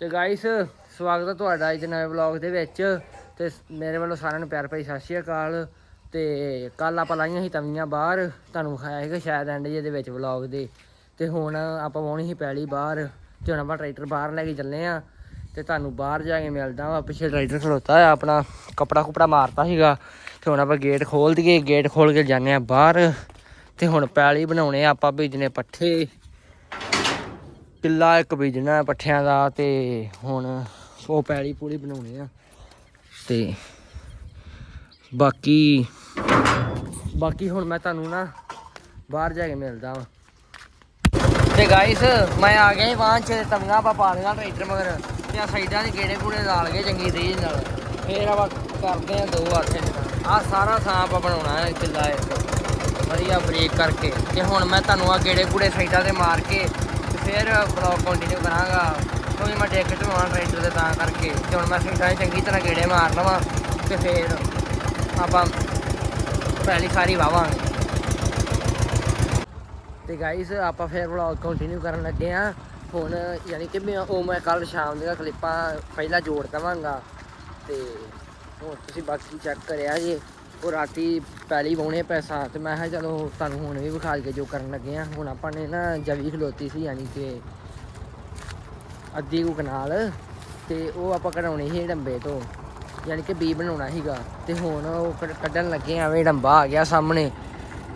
ਤੇ ਗਾਇਸ ਸਵਾਗਤ ਹੈ ਤੁਹਾਡਾ ਅੱਜ ਦੇ ਨਵੇਂ ਵਲੌਗ ਦੇ ਵਿੱਚ। ਤੇ ਮੇਰੇ ਵੱਲੋਂ ਸਾਰਿਆਂ ਨੂੰ ਪਿਆਰ ਭਰੀ ਸਤਿ ਸ਼੍ਰੀ ਅਕਾਲ। ਤੇ ਕੱਲ ਆਪਾਂ ਲਾਈਆਂ ਸੀ ਤਵੀਆਂ ਬਾਹਰ। ਤੁਹਾਨੂੰ ਖਾਇਆ ਸੀਗਾ ਸ਼ਾਇਦ ਐਂਡ ਜੇ ਦੇ ਵਿੱਚ ਵਲੌਗ ਦੇ। ਤੇ ਹੁਣ ਆਪਾਂ ਵਾਉਣੀ ਸੀ ਪੈਲੀ ਬਾਹਰ। ਤੇ ਹੁਣ ਆਪਾਂ ਟਰੈਕਟਰ ਬਾਹਰ ਲੈ ਕੇ ਚੱਲੇ ਆ। ਤੇ ਤੁਹਾਨੂੰ ਬਾਹਰ ਜਾ ਕੇ ਮਿਲਦਾ ਵਾ। ਪਿੱਛੇ ਟਰੈਕਟਰ ਖਲੋਤਾ ਆ ਆਪਣਾ। ਕਪੜਾ ਕੁਪੜਾ ਮਾਰਤਾ ਸੀਗਾ। ਤੇ ਹੁਣ ਆਪਾਂ ਗੇਟ ਖੋਲ ਦਈਏ। ਗੇਟ ਖੋਲ ਕੇ ਜਾਂਦੇ ਆ ਬਾਹਰ। ਤੇ ਹੁਣ ਪੈਲੀ ਬਣਾਉਣੇ ਆ ਆਪਾਂ ਬੀਜਨੇ ਪੱਠੇ। ਕਿੱਲਾ ਇੱਕ ਬੀਜਣਾ ਪੱਠਿਆਂ ਦਾ ਤੇ ਹੁਣ ਉਹ ਪੈਲੀ ਪੂਰੀ ਬਣਾਉਣੀ ਆ। ਤੇ ਬਾਕੀ ਬਾਕੀ ਹੁਣ ਮੈਂ ਤੁਹਾਨੂੰ ਨਾ ਬਾਹਰ ਜਾ ਕੇ ਮਿਲਦਾ ਵਾਂ। ਤੇ ਗਾਇਸ ਮੈਂ ਆ ਗਿਆ ਵਾਂ ਚ, ਤਵੀਆਂ ਆਪਾਂ ਪਾ ਲਿਆ ਟਰੈਕਟਰ ਮਗਰ। ਤੇ ਆ ਸਾਈਡਾਂ ਦੇ ਗੇੜੇ ਗੂੜੇ ਲਾ ਲਗੇ ਚੰਗੀ ਰੀਝ ਨਾਲ। ਫੇਰ ਆਪਾਂ ਕਰਦੇ ਆ ਦੋ ਆਥੇ ਆ ਸਾਰਾ ਥਾਂ ਆਪਾਂ ਬਣਾਉਣਾ ਹੈ ਕਿੱਲਾ ਇੱਕ। ਵਧੀਆ ਬ੍ਰੇਕ ਕਰਕੇ। ਤੇ ਹੁਣ ਮੈਂ ਤੁਹਾਨੂੰ ਆ ਗੇੜੇ ਗੂੜੇ ਸਾਈਡਾਂ ਤੇ ਮਾਰ ਕੇ ਫਿਰ ਬਲੌਗ ਕੰਟੀਨਿਊ ਕਰਾਂਗਾ। ਕਿਉਂਕਿ ਮੈਂ ਟਿਕਟ ਚਲਾਉਣਾ ਟਰੈਕਟਰ ਦੇ ਤਾਂ ਕਰਕੇ। ਤੇ ਹੁਣ ਮੈਂ ਸਾਈਡਾਂ 'ਚ ਚੰਗੀ ਤਰ੍ਹਾਂ ਗੇੜੇ ਮਾਰ ਲਵਾਂ ਤੇ ਫਿਰ ਆਪਾਂ ਪਹਿਲੀ ਸਾਰੀ ਵਾਵਾਂਗੇ। ਤੇ ਗਾਇਸ ਆਪਾਂ ਫਿਰ ਵਲੌਗ ਕੰਟੀਨਿਊ ਕਰਨ ਲੱਗੇ ਆ। ਹੁਣ ਯਾਨੀ ਕਿ ਮੈਂ ਉਹ ਮੈਂ ਕੱਲ ਸ਼ਾਮ ਦੀਆਂ ਕਲਿੱਪਾਂ ਪਹਿਲਾਂ ਜੋੜ ਦਵਾਂਗਾ। ਤੇ ਹੁਣ ਤੁਸੀਂ ਬਾਕੀ ਚੈੱਕ ਕਰਿਆ ਜੇ। ਉਹ ਰਾਤੀ ਪਹਿਲੀ ਵਾਉਣੇ ਪੈਸਾ ਤੇ ਮੈਂ ਕਿਹਾ ਚਲੋ ਤੁਹਾਨੂੰ ਹੁਣ ਵੀ ਵਿਖਾ ਕੇ ਜੋ ਕਰਨ ਲੱਗੇ ਆ। ਹੁਣ ਆਪਾਂ ਨੇ ਨਾ ਜਵੀ ਖਲੋਤੀ ਸੀ ਯਾਨੀ ਕਿ ਅੱਧੀ ਕੁ ਕਨਾਲ ਤੇ ਉਹ ਆਪਾਂ ਕਢਾਉਣੀ ਸੀ ਡੰਬੇ ਤੋਂ, ਯਾਨੀ ਕਿ ਬੀ ਬਣਾਉਣਾ ਸੀਗਾ ਤੇ ਹੁਣ ਉਹ ਕੱਢ- ਕੱਢਣ ਲੱਗੇ ਆ ਵੇ ਡੰਬਾ ਆ ਗਿਆ ਸਾਹਮਣੇ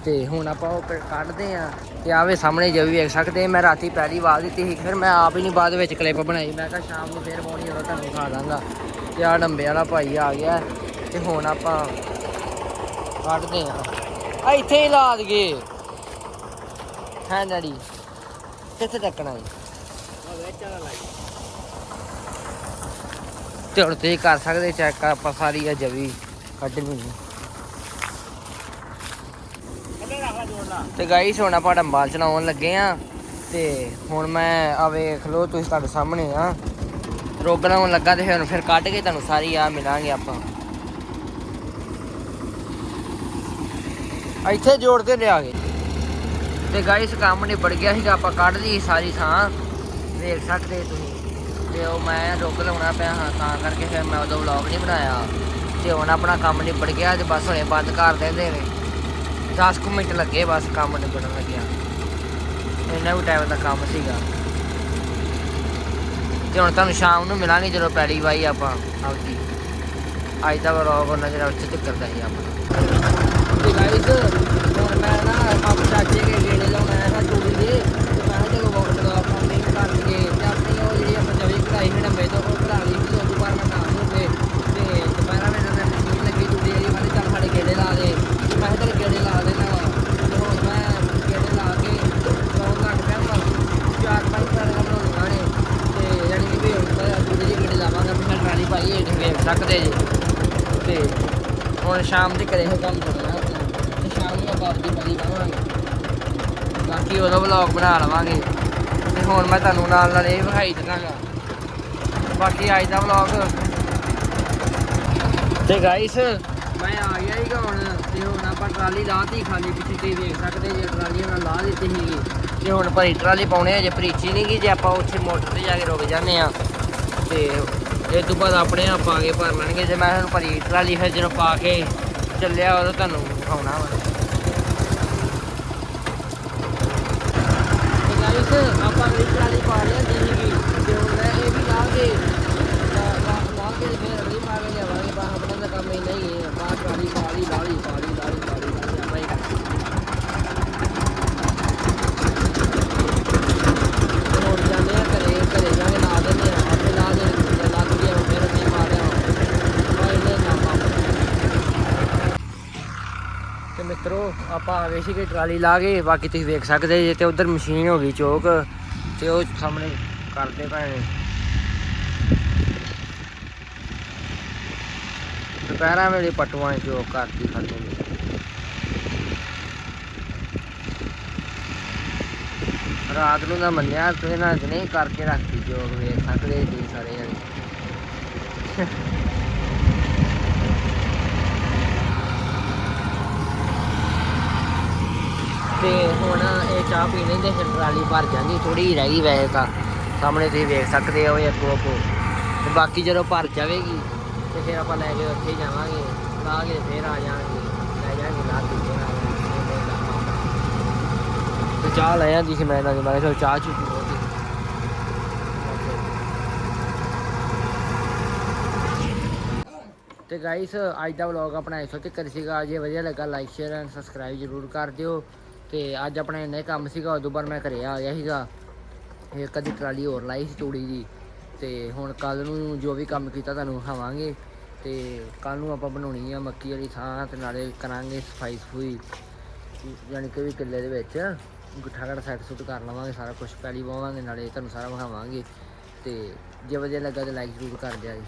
ਤੇ ਹੁਣ ਆਪਾਂ ਉਹ ਕ- ਕੱਢਦੇ ਆ ਤੇ ਆਵੇ ਸਾਹਮਣੇ ਜੋ ਵੀ ਵੇਖ ਸਕਦੇ ਮੈਂ ਰਾਤੀ ਪਹਿਲੀ ਵਾਰ ਦਿੱਤੀ ਸੀ, ਫਿਰ ਮੈਂ ਆਪ ਹੀ ਨਹੀਂ ਬਾਅਦ ਵਿੱਚ ਕਲਿੱਪ ਬਣਾਈ, ਮੈਂ ਕਿਹਾ ਸ਼ਾਮ ਨੂੰ ਫੇਰ ਪਾਉਣੀ ਉਦੋਂ ਤੁਹਾਨੂੰ ਖਾ ਦਾਂਗਾ ਤੇ ਆ ਡੰਬੇ ਵਾਲਾ ਭਾਈ ਆ ਗਿਆ ਤੇ ਹੁਣ ਆਪਾਂ ਕੱਢਦੇ ਆ। ਆ ਇੱਥੇ ਹੀ ਲਾ ਦਈਏ। ਹੈ ਡੈਡੀ, ਕਿੱਥੇ ਟੱਕਣਾ ਹੈ ਤੇ ਹੁਣ ਤੁਸੀਂ ਕਰ ਸਕਦੇ ਚੈੱਕ ਆਪਾਂ ਸਾਰੀ ਆ ਜਵੀ ਕੱਢਣੀ ਹੈ ਤੇ ਗਾਈਸ ਹੁਣ ਆਪਾਂ ਡੰਬਾਲ ਚਲਾਉਣ ਲੱਗੇ ਆ, ਤੇ ਹੁਣ ਮੈਂ ਆ ਵੇਖ ਲਓ ਤੁਸੀਂ ਤੁਹਾਡੇ ਸਾਹਮਣੇ ਆ। ਰੋਗ ਲਾਉਣ ਲੱਗਾ ਤੇ ਫਿਰ ਫਿਰ ਕੱਢ ਕੇ ਤੁਹਾਨੂੰ ਸਾਰੀ ਆ ਮਿਲਾਂਗੇ ਆਪਾਂ। ਇੱਥੇ ਜੋੜ ਕੇ ਲਿਆਗੇ ਤੇ ਗਾਈਸ ਕੰਮ ਨਿਬੜ ਗਿਆ ਸੀਗਾ, ਆਪਾਂ ਕੱਢ ਲਈ ਸਾਰੀ ਥਾਂ। ਵੇਖ ਸਕਦੇ ਤੁਸੀਂ। ਤੇ ਉਹ ਮੈਂ ਰੁਕ ਲਾਉਣਾ ਪਿਆ ਹਾਂ, ਤਾਂ ਕਰਕੇ ਫਿਰ ਮੈਂ ਉਦੋਂ ਵਲੌਗ ਨਹੀਂ ਬਣਾਇਆ। ਤੇ ਹੁਣ ਆਪਣਾ ਕੰਮ ਨਿਬੜ ਗਿਆ ਤੇ ਬਸ ਹੁਣੇ ਬੰਦ ਕਰ ਦਿੰਦੇ ਨੇ। 10 ਕੁ ਮਿੰਟ ਲੱਗੇ ਬਸ ਕੰਮ ਨਿਬੜਨ ਲੱਗਿਆ। ਇੰਨਾ ਵੀ ਟਾਈਮ ਦਾ ਕੰਮ ਸੀਗਾ। ਤੇ ਹੁਣ ਤੁਹਾਨੂੰ ਸ਼ਾਮ ਨੂੰ ਮਿਲਾਂਗੇ ਜਦੋਂ ਪਹਿਲੀ ਵਾਰੀ ਆਪਾਂ ਆਪਦੀ। ਅੱਜ ਦਾ ਵਲੌਗ ਉਹਨਾਂ ਜਿਹੜਾ ਉੱਥੇ ਚੱਕਰ ਦਾ ਸੀ ਆਪਾਂ। ਗਾਇਸ ਹੁਣ ਮੈਂ ਨਾ ਆਪ ਚਾਚੇ ਕੇ ਗੇੜੇ ਲਾਉਣਾ ਹੈ ਨਾ ਚੂੜੀ ਦੇ। ਤੇ ਮੈਂ ਕਿਹਾ ਚਲੋ ਵੋਟ ਦਾ ਆਪਾਂ ਨਹੀਂ ਕਰ ਲਈਏ, ਤੇ ਆਪਣੀ ਉਹ ਜਿਹੜੀ ਆਪਾਂ ਜਵੀ ਕਢਾਈ ਹੈ ਤੋਂ, ਉਹ ਕਢਾ ਲਈ ਸੀ ਉਦੋਂ ਬਾਅਦ ਮੈਂ ਨਾਮ ਹੋ ਤੇ ਦੁਪਹਿਰਾਂ ਵੇਲੇ ਮੈਂ ਮਸ਼ੀਨ ਲੱਗੀ, ਚੂੜੀ ਵਾਲੀ ਮੈਂ ਕਿਹਾ ਚੱਲ ਸਾਡੇ ਗੇੜੇ ਲਾ ਦੇ। ਮੈਂ ਕਿਹਾ ਚੱਲ ਗੇੜੇ ਲਾ ਦੇਣਾ ਵਾ। ਤੇ ਹੁਣ ਮੈਂ ਗੇੜੇ ਲਾ ਕੇ ਲਾਉਣ ਲੱਗ ਪਿਆ ਵਾ ਚਾਰ ਪੰਜ ਪੈਰ ਬਣਾਉਣੀਆਂ ਨੇ ਤੇ ਯਾਨੀ ਕਿ ਵੀ ਹੁਣ ਤਾਂ ਚੂੜੀ ਗੇੜੇ ਲਾਵਾਂਗਾ ਪਿੱਛੇ ਟਰਾਲੀ ਪਾਈ ਹੇਠ ਵੇਖ ਸਕਦੇ ਜੀ। ਤੇ ਹੁਣ ਸ਼ਾਮ ਦੇ ਘਰੇ ਇਹ ਕੰਮ ਕਰਨਾ ਤੇ ਸ਼ਾਮ ਨੂੰ ਬਾਕੀ ਉਹਦਾ ਵਲੌਗ ਬਣਾ ਲਵਾਂਗੇ। ਤੇ ਹੁਣ ਮੈਂ ਤੁਹਾਨੂੰ ਨਾਲ ਨਾਲ ਇਹ ਵਿਖਾਈ ਦਿੰਦਾਗਾ ਬਾਕੀ ਅੱਜ ਦਾ ਵਲੌਗ ਤੇ ਗਾਇਸ ਮੈਂ ਆ ਗਿਆ ਹੀ ਹੁਣ, ਤੇ ਹੁਣ ਆਪਾਂ ਟਰਾਲੀ ਲਾਤੀ ਖਾਲੀ ਪਿੱਛੇ ਤੇ ਵੇਖ ਸਕਦੇ ਜੇ ਟਰਾਲੀ ਉਹਨਾਂ ਲਾ ਦਿੱਤੀ ਸੀਗੀ। ਤੇ ਹੁਣ ਭਰੀ ਟਰਾਲੀ ਪਾਉਣੇ ਆ, ਜੇ ਭਰੀਚੀ ਨਹੀਂ ਗਈ ਜੇ ਆਪਾਂ ਉੱਥੇ ਮੋਟਰ ਤੇ ਜਾ ਕੇ ਰੁਕ ਜਾਂਦੇ ਆ। ਤੇ ਇਹ ਤੋਂ ਬਾਅਦ ਆਪਣੇ ਆਪ ਆ ਕੇ ਭਰ ਲੈਣਗੇ। ਜੇ ਮੈਂ ਹੁਣ ਭਰੀ ਟਰਾਲੀ ਫਿਰ ਜਦੋਂ ਪਾ ਕੇ ਚੱਲਿਆ, ਉਦੋਂ ਤੁਹਾਨੂੰ ਵਿਖਾਉਣਾ ਵਾ। ਤੇ ਆਪਾਂ ਅਗਲੀ ਟਰਾਲੀ ਪਾ ਲਿਆਂਦੀ ਸੀਗੀ ਤੇ ਹੁਣ ਮੈਂ ਇਹ ਵੀ ਲਾ ਕੇ ਲਾ- ਲਾ- ਲਾ ਕੇ ਤੇ ਫਿਰ ਅਗਲੀ ਪਾ ਕੇ ਲਿਆਵਾਂਗੇ ਬਾ ਆਪਣਾ ਤਾਂ ਕੰਮ ਇੰਨਾ ਹੀ ਹੈ ਬਾਹਰ ਟਰਾਲੀ ਪਾ ਲਈ ਲਾ ਲਈ ਪਾ ਲਈ ਲਾ ਲਈ ਪਾ ਲਈ ਲਾ ਲਈ ਆਪਾਂ ਹੀ ਤੇ ਹੁਣ ਜਾਂਦੇ ਆ ਘਰੇ ਘਰੇ ਜਾ ਕੇ ਲਾ ਦਿੰਦੇ ਆ ਆਪੇ ਲਾ ਦੇ ਜੇ ਲੱਗ ਗਿਆ ਫਿਰ ਅਸੀਂ ਮਾਰਿਆ ਵਾ ਇਹਨੇ ਕੰਮ ਆਪਣਾ ਤੇ ਮਿੱਤਰੋ, ਆਪਾਂ ਆ ਗਏ ਸੀਗੇ ਟਰਾਲੀ ਲਾ ਕੇ, ਬਾਕੀ ਤੁਸੀਂ ਵੇਖ ਸਕਦੇ ਜੇ ਤੇ ਉਧਰ ਮਸ਼ੀਨ ਹੋ ਗਈ ਚੋਕ, ਤੇ ਉਹ ਸਾਹਮਣੇ ਕਰਦੇ ਪਏ ਦੁਪਹਿਰਾਂ ਵੇਲੇ ਪਟੂਆਂ ਨੇ ਚੋਕ ਕਰਦੀ ਖੜਦੇ ਨੇ ਰਾਤ ਨੂੰ ਨਾ ਮੰਨਿਆ, ਤੁਸੀਂ ਨਾ ਨੇ ਕਰਕੇ ਰੱਖਦੀ ਜੋਗ ਵੇਖ ਸਕਦੇ ਜੀ ਸਾਰੇ ਜਣੇ। ਤੇ ਹੁਣ ਇਹ ਚਾਹ ਪੀ ਲੈਂਦੇ ਫਿਰ ਟਰਾਲੀ ਭਰ ਜਾਂਦੀ ਥੋੜੀ ਰਹਿ ਗਈ ਵੈਸੇ ਤਾਂ। ਸਾਹਮਣੇ ਤੁਸੀਂ ਵੇਖ ਸਕਦੇ ਹੋ ਇਹ ਆਪੋ ਆਪੋ ਤੇ ਬਾਕੀ ਜਦੋਂ ਭਰ ਜਾਵੇਗੀ, ਤੇ ਫਿਰ ਆਪਾਂ ਲੈ ਕੇ ਉੱਥੇ ਜਾਵਾਂਗੇ ਲਾ ਕੇ ਫਿਰ ਆ ਜਾਵਾਂਗੇ, ਲੈ ਜਾਵਾਂਗੇ ਲਾ ਕੇ ਫਿਰ ਆ ਜਾਵਾਂਗੇ ਤੇ ਚਾਹ ਲੈ ਆਂਦੀ ਸੀ ਮੈਂ ਇਹਨਾਂ ਮੈਂ ਕਿਹਾ ਚਾਹ ਚੁੱਕੀ ਬਹੁਤ ਤੇ ਗਾਇਸ ਅੱਜ ਦਾ ਵਲੌਗ ਆਪਣਾ ਇਸੋ ਤੱਕ ਸੀਗਾ। ਜੇ ਵਧੀਆ ਲੱਗਾ ਲਾਈਕ ਸ਼ੇਅਰ ਐਂਡ ਸਬਸਕ੍ਰਾਈਬ ਜਰੂਰ ਕਰ ਦਿਓ। ਤੇ ਅੱਜ ਆਪਣਾ ਇੰਨਾ ਹੀ ਕੰਮ ਸੀਗਾ, ਉਦੋਂ ਬਾਅਦ ਮੈਂ ਘਰੇ ਆ ਗਿਆ ਸੀਗਾ। ਇਹ ਕਦੀ ਟਰਾਲੀ ਹੋਰ ਲਾਈ ਸੀ ਤੂੜੀ ਦੀ। ਤੇ ਹੁਣ ਕੱਲ ਨੂੰ ਜੋ ਵੀ ਕੰਮ ਕੀਤਾ ਤੁਹਾਨੂੰ ਵਿਖਾਵਾਂਗੇ। ਤੇ ਕੱਲ ਨੂੰ ਆਪਾਂ ਬਣਾਉਣੀ ਆ ਮੱਕੀ ਵਾਲੀ ਥਾਂ ਤੇ ਨਾਲੇ ਕਰਾਂਗੇ ਸਫ਼ਾਈ ਸਫੂਈ। ਯਾਨੀ ਕਿ ਵੀ ਕਿੱਲੇ ਦੇ ਵਿੱਚ ਗੁੱਠਾ ਘੜ ਸੈੱਟ ਸੁੱਟ ਕਰ ਲਵਾਂਗੇ, ਸਾਰਾ ਕੁਝ ਪਹਿਲੀ ਪਾਵਾਂਗੇ ਨਾਲੇ ਤੁਹਾਨੂੰ ਸਾਰਾ ਵਿਖਾਵਾਂਗੇ। ਤੇ ਜੇ ਵਧੀਆ ਲੱਗਾ ਤਾਂ ਲਾਈਕ ਜ਼ਰੂਰ ਕਰ ਦਿਆ ਜੀ।